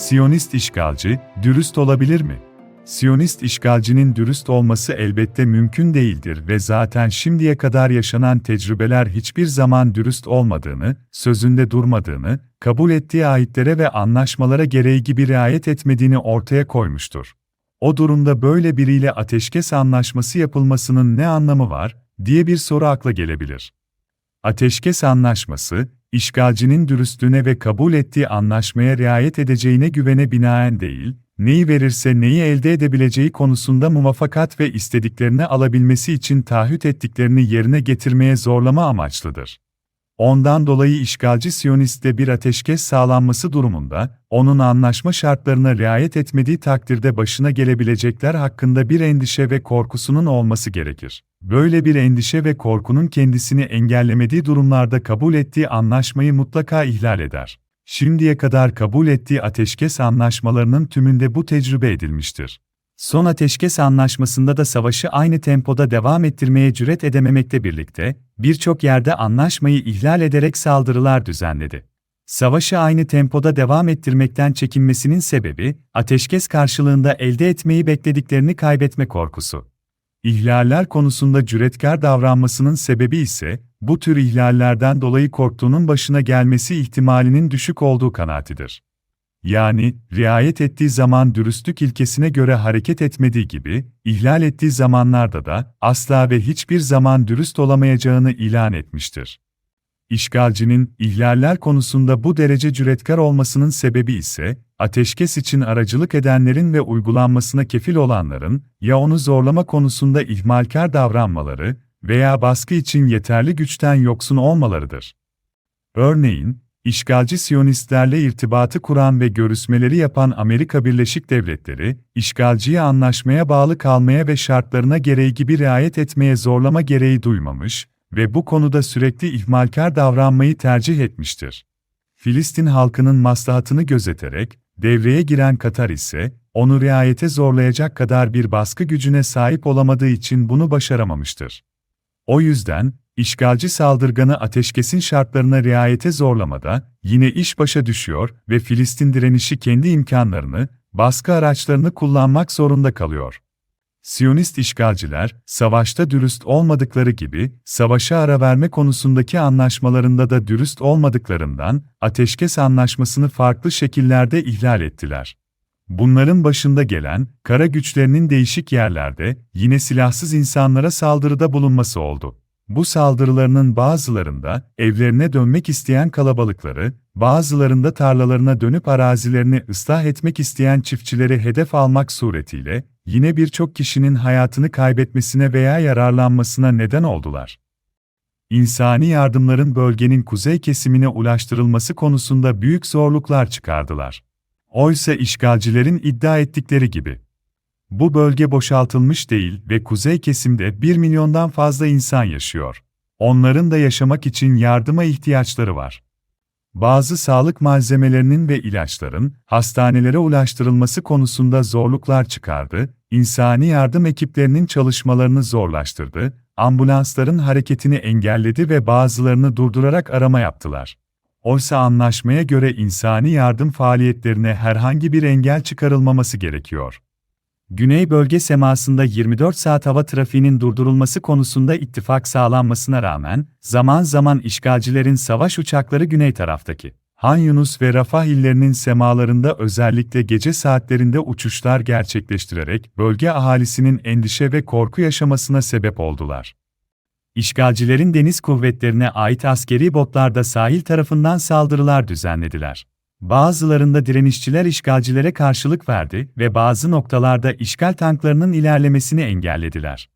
Siyonist işgalci, dürüst olabilir mi? Siyonist işgalcinin dürüst olması elbette mümkün değildir ve zaten şimdiye kadar yaşanan tecrübeler hiçbir zaman dürüst olmadığını, sözünde durmadığını, kabul ettiği ayetlere ve anlaşmalara gereği gibi riayet etmediğini ortaya koymuştur. O durumda böyle biriyle ateşkes anlaşması yapılmasının ne anlamı var, diye bir soru akla gelebilir. Ateşkes anlaşması, işgalcinin dürüstlüğüne ve kabul ettiği anlaşmaya riayet edeceğine güvene binaen değil, neyi verirse neyi elde edebileceği konusunda muvaffakat ve istediklerini alabilmesi için taahhüt ettiklerini yerine getirmeye zorlama amaçlıdır. Ondan dolayı işgalci Siyonist'te bir ateşkes sağlanması durumunda, onun anlaşma şartlarına riayet etmediği takdirde başına gelebilecekler hakkında bir endişe ve korkusunun olması gerekir. Böyle bir endişe ve korkunun kendisini engellemediği durumlarda kabul ettiği anlaşmayı mutlaka ihlal eder. Şimdiye kadar kabul ettiği ateşkes anlaşmalarının tümünde bu tecrübe edilmiştir. Son ateşkes anlaşmasında da savaşı aynı tempoda devam ettirmeye cüret edememekle birlikte, birçok yerde anlaşmayı ihlal ederek saldırılar düzenledi. Savaşı aynı tempoda devam ettirmekten çekinmesinin sebebi, ateşkes karşılığında elde etmeyi beklediklerini kaybetme korkusu. İhlaller konusunda cüretkar davranmasının sebebi ise, bu tür ihlallerden dolayı korktuğunun başına gelmesi ihtimalinin düşük olduğu kanaatidir. Yani, riayet ettiği zaman dürüstlük ilkesine göre hareket etmediği gibi, ihlal ettiği zamanlarda da asla ve hiçbir zaman dürüst olamayacağını ilan etmiştir. İşgalcinin, ihlaller konusunda bu derece cüretkar olmasının sebebi ise, ateşkes için aracılık edenlerin ve uygulanmasına kefil olanların, ya onu zorlama konusunda ihmalkar davranmaları veya baskı için yeterli güçten yoksun olmalarıdır. Örneğin, İşgalci Siyonistlerle irtibatı kuran ve görüşmeleri yapan Amerika Birleşik Devletleri, işgalciyi anlaşmaya bağlı kalmaya ve şartlarına gereği gibi riayet etmeye zorlama gereği duymamış ve bu konuda sürekli ihmalkar davranmayı tercih etmiştir. Filistin halkının maslahatını gözeterek, devreye giren Katar ise, onu riayete zorlayacak kadar bir baskı gücüne sahip olamadığı için bunu başaramamıştır. O yüzden, İşgalci saldırganı ateşkesin şartlarına riayete zorlamada, yine iş başa düşüyor ve Filistin direnişi kendi imkanlarını, baskı araçlarını kullanmak zorunda kalıyor. Siyonist işgalciler, savaşta dürüst olmadıkları gibi, savaşa ara verme konusundaki anlaşmalarında da dürüst olmadıklarından, ateşkes anlaşmasını farklı şekillerde ihlal ettiler. Bunların başında gelen, kara güçlerinin değişik yerlerde, yine silahsız insanlara saldırıda bulunması oldu. Bu saldırılarının bazılarında evlerine dönmek isteyen kalabalıkları, bazılarında tarlalarına dönüp arazilerini ıslah etmek isteyen çiftçileri hedef almak suretiyle yine birçok kişinin hayatını kaybetmesine veya yararlanmasına neden oldular. İnsani yardımların bölgenin kuzey kesimine ulaştırılması konusunda büyük zorluklar çıkardılar. Oysa işgalcilerin iddia ettikleri gibi bu bölge boşaltılmış değil ve kuzey kesimde 1 milyondan fazla insan yaşıyor. Onların da yaşamak için yardıma ihtiyaçları var. Bazı sağlık malzemelerinin ve ilaçların hastanelere ulaştırılması konusunda zorluklar çıkardı, insani yardım ekiplerinin çalışmalarını zorlaştırdı, ambulansların hareketini engelledi ve bazılarını durdurarak arama yaptılar. Oysa anlaşmaya göre insani yardım faaliyetlerine herhangi bir engel çıkarılmaması gerekiyor. Güney bölge semasında 24 saat hava trafiğinin durdurulması konusunda ittifak sağlanmasına rağmen, zaman zaman işgalcilerin savaş uçakları güney taraftaki Han Yunus ve Rafah illerinin semalarında özellikle gece saatlerinde uçuşlar gerçekleştirerek bölge ahalisinin endişe ve korku yaşamasına sebep oldular. İşgalcilerin deniz kuvvetlerine ait askeri botlarda sahil tarafından saldırılar düzenlediler. Bazılarında direnişçiler işgalcilere karşılık verdi ve bazı noktalarda işgal tanklarının ilerlemesini engellediler.